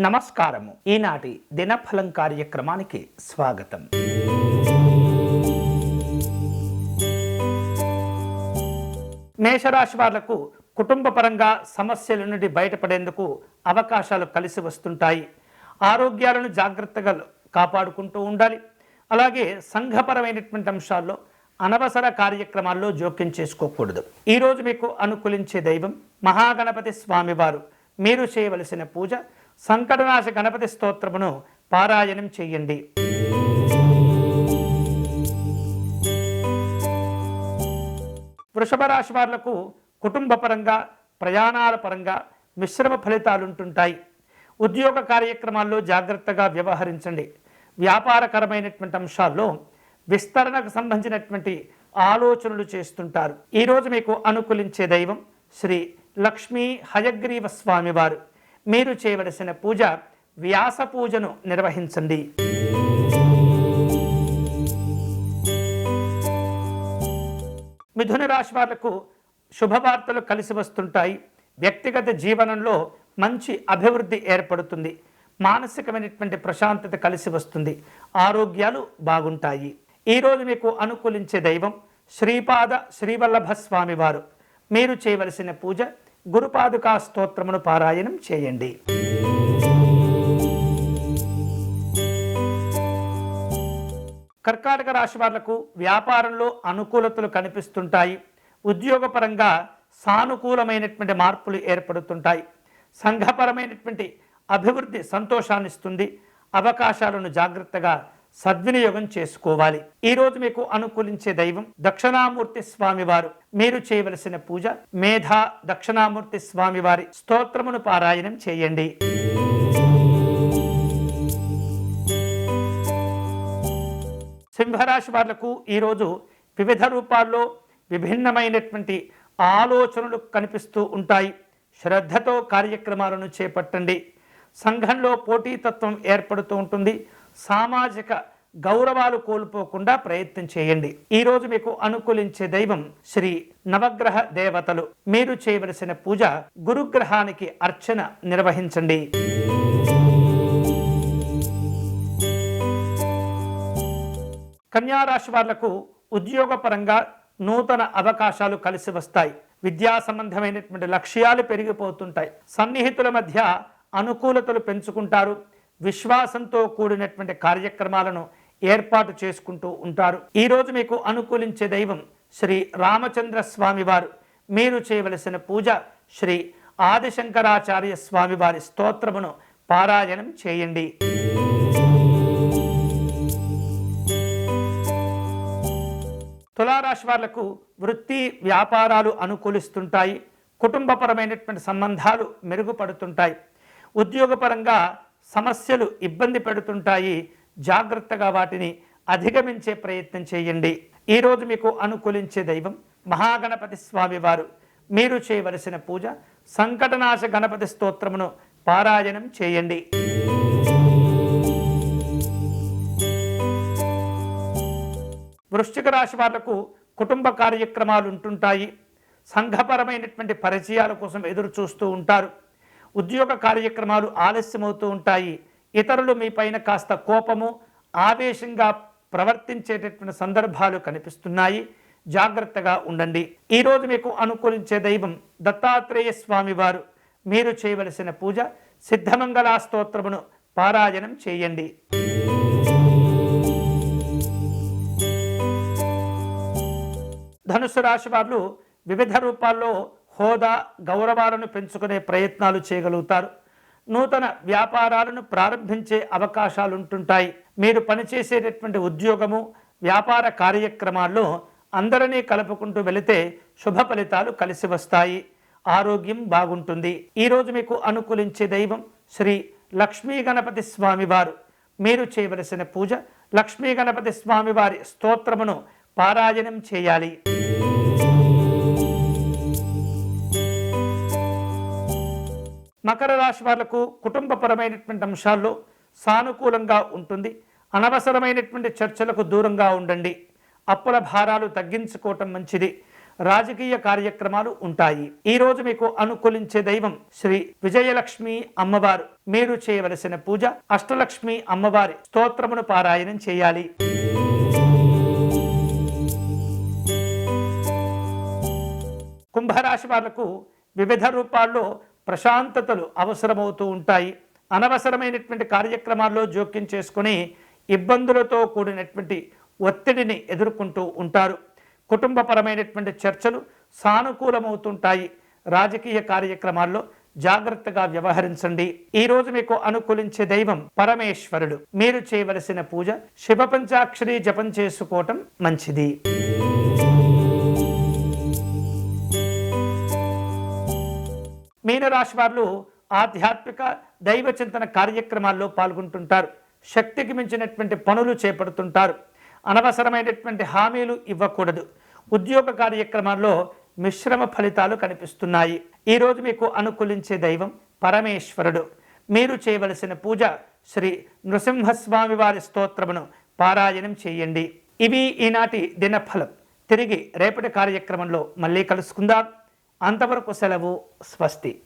నమస్కారము. ఈనాటి దినఫలం కార్యక్రమానికి స్వాగతం. మేషరాశి వాళ్ళకు కుటుంబ పరంగా సమస్యల నుండి బయటపడేందుకు అవకాశాలు కలిసి వస్తుంటాయి. ఆరోగ్యాలను జాగ్రత్తగా కాపాడుకుంటూ ఉండాలి. అలాగే సంఘపరమైనటువంటి అంశాల్లో అనవసర కార్యక్రమాల్లో జోక్యం చేసుకోకూడదు. ఈరోజు మీకు అనుకూలించే దైవం మహాగణపతి స్వామివారు. మీరు చేయవలసిన పూజ సంకటనాశ గణపతి స్తోత్రమును పారాయణం చేయండి. వృషభ రాశి వారులకు కుటుంబ పరంగా ప్రయాణాల పరంగా మిశ్రమ ఫలితాలుంటుంటాయి. ఉద్యోగ కార్యక్రమాల్లో జాగ్రత్తగా వ్యవహరించండి. వ్యాపారకరమైనటువంటి అంశాల్లో విస్తరణకు సంబంధించినటువంటి ఆలోచనలు చేస్తుంటారు. ఈరోజు మీకు అనుకూలించే దైవం శ్రీ లక్ష్మీ హయగ్రీవ స్వామివారు. మీరు చేయవలసిన పూజ వ్యాస పూజను నిర్వహించండి. మిథున రాశి వాళ్ళకు శుభవార్తలు కలిసి వస్తుంటాయి. వ్యక్తిగత జీవనంలో మంచి అభివృద్ధి ఏర్పడుతుంది. మానసికమైనటువంటి ప్రశాంతత కలిసి వస్తుంది. ఆరోగ్యాలు బాగుంటాయి. ఈరోజు మీకు అనుకూలించే దైవం శ్రీపాద శ్రీవల్లభ స్వామివారు మీరు చేయవలసిన పూజ గురుపాదుకా స్తోత్రమును పారాయణం చేయండి. కర్కాటక రాశి వాళ్ళకు వ్యాపారంలో అనుకూలతలు కనిపిస్తుంటాయి. ఉద్యోగపరంగా సానుకూలమైనటువంటి మార్పులు ఏర్పడుతుంటాయి. సంఘపరమైనటువంటి అభివృద్ధి సంతోషాన్నిస్తుంది. అవకాశాలను జాగ్రత్తగా సద్వినియోగం చేసుకోవాలి. ఈరోజు మీకు అనుకూలించే దైవం దక్షిణామూర్తి స్వామివారు. మీరు చేయవలసిన పూజ మేధా దక్షిణామూర్తి స్వామివారి స్తోత్రమును పారాయణం చేయండి. సింహరాశి వాళ్ళకు ఈరోజు వివిధ రూపాల్లో విభిన్నమైనటువంటి ఆలోచనలు కనిపిస్తూ ఉంటాయి. శ్రద్ధతో కార్యక్రమాలను చేపట్టండి. సంఘంలో పోటీతత్వం ఏర్పడుతూ ఉంటుంది. సామాజిక గౌరవాలు కోల్పోకుండా ప్రయత్నం చేయండి. ఈరోజు మీకు అనుకూలించే దైవం శ్రీ నవగ్రహ దేవతలు. మీరు చేయవలసిన పూజ గురుగ్రహానికి అర్చన నిర్వహించండి. కన్యారాశి వాళ్ళకు ఉద్యోగపరంగా నూతన అవకాశాలు కలిసి వస్తాయి. విద్యా సంబంధమైనటువంటి లక్ష్యాలు పెరిగిపోతుంటాయి. సన్నిహితుల మధ్య అనుకూలతలు పెంచుకుంటారు. విశ్వాసంతో కూడినటువంటి కార్యక్రమాలను ఏర్పాటు చేసుకుంటూ ఉంటారు. ఈరోజు మీకు అనుకూలించే దైవం శ్రీ రామచంద్ర స్వామివారు మీరు చేయవలసిన పూజ శ్రీ ఆదిశంకరాచార్య స్వామివారి స్తోత్రమును పారాయణం చేయండి. తులారాశి వాళ్ళకు వృత్తి వ్యాపారాలు అనుకూలిస్తుంటాయి. కుటుంబపరమైనటువంటి సంబంధాలు మెరుగుపడుతుంటాయి. ఉద్యోగపరంగా సమస్యలు ఇబ్బంది పెడుతుంటాయి జాగ్రత్తగా వాటిని అధిగమించే ప్రయత్నం చేయండి. ఈరోజు మీకు అనుకూలించే దైవం మహాగణపతి స్వామి వారు. మీరు చేయవలసిన పూజ సంకటనాశ గణపతి స్తోత్రమును పారాయణం చేయండి. వృశ్చిక రాశి వాళ్ళకు కుటుంబ కార్యక్రమాలు ఉంటుంటాయి. సంఘపరమైనటువంటి పరిచయాల కోసం ఎదురు చూస్తూ ఉంటారు. ఉద్యోగ కార్యక్రమాలు ఆలస్యమవుతూ ఉంటాయి. ఇతరులు మీ పైన కాస్త కోపము ఆవేశంగా ప్రవర్తించేటటువంటి సందర్భాలు కనిపిస్తున్నాయి. జాగ్రత్తగా ఉండండి. ఈరోజు మీకు అనుకూలించే దైవం దత్తాత్రేయ స్వామి వారు. మీరు చేయవలసిన పూజ సిద్ధమంగళా స్తోత్రమును పారాయణం చేయండి. ధనుసు రాశి వాళ్ళు వివిధ రూపాల్లో హోదా గౌరవాలను పెంచుకునే ప్రయత్నాలు చేయగలుగుతారు. నూతన వ్యాపారాలను ప్రారంభించే అవకాశాలు ఉంటుంటాయి మీరు పనిచేసేటటువంటి ఉద్యోగము వ్యాపార కార్యక్రమాల్లో అందరినీ కలుపుకుంటూ వెళితే శుభ ఫలితాలు కలిసి వస్తాయి. ఆరోగ్యం బాగుంటుంది. ఈరోజు మీకు అనుకూలించే దైవం శ్రీ లక్ష్మీ గణపతి స్వామివారు మీరు చేయవలసిన పూజ లక్ష్మీ గణపతి స్వామివారి స్తోత్రమును పారాయణం చేయాలి. మకర రాశి వాళ్ళకు కుటుంబపరమైనటువంటి అంశాల్లో సానుకూలంగా ఉంటుంది. అనవసరమైనటువంటి చర్చలకు దూరంగా ఉండండి. అప్పుల భారాలు తగ్గించుకోవటం మంచిది. రాజకీయ కార్యక్రమాలు ఉంటాయి. ఈరోజు మీకు అనుకూలించే దైవం శ్రీ విజయలక్ష్మి అమ్మవారు. మీరు చేయవలసిన పూజ అష్టలక్ష్మి అమ్మవారి స్తోత్రమును పారాయణం చేయాలి. కుంభరాశి వాళ్ళకు వివిధ రూపాల్లో ప్రశాంతతలు అవసరమవుతూ ఉంటాయి. అనవసరమైనటువంటి కార్యక్రమాల్లో జోక్యం చేసుకుని ఇబ్బందులతో కూడినటువంటి ఒత్తిడిని ఎదుర్కొంటూ ఉంటారు. కుటుంబపరమైనటువంటి చర్చలు సానుకూలమవుతుంటాయి. రాజకీయ కార్యక్రమాల్లో జాగ్రత్తగా వ్యవహరించండి. ఈ రోజు మీకు అనుకూలించే దైవం పరమేశ్వరుడు. మీరు చేయవలసిన పూజ శివ పంచాక్షరి జపం చేసుకోవటం మంచిది. రాశి వారు ఆధ్యాత్మిక దైవ చింతన కార్యక్రమాల్లో పాల్గొంటుంటారు. శక్తికి మించినటువంటి పనులు చేపడుతుంటారు. అనవసరమైనటువంటి హామీలు ఇవ్వకూడదు. ఉద్యోగ కార్యక్రమాల్లో మిశ్రమ ఫలితాలు కనిపిస్తున్నాయి. ఈరోజు మీకు అనుకూలించే దైవం పరమేశ్వరుడు. మీరు చేయవలసిన పూజ శ్రీ నృసింహస్వామి వారి స్తోత్రమును పారాయణం చేయండి. ఇవి ఈనాటి దినఫలం. తిరిగి రేపటి కార్యక్రమంలో మళ్ళీ కలుసుకుందాం. అంతవరకు సెలవు స్వస్తి.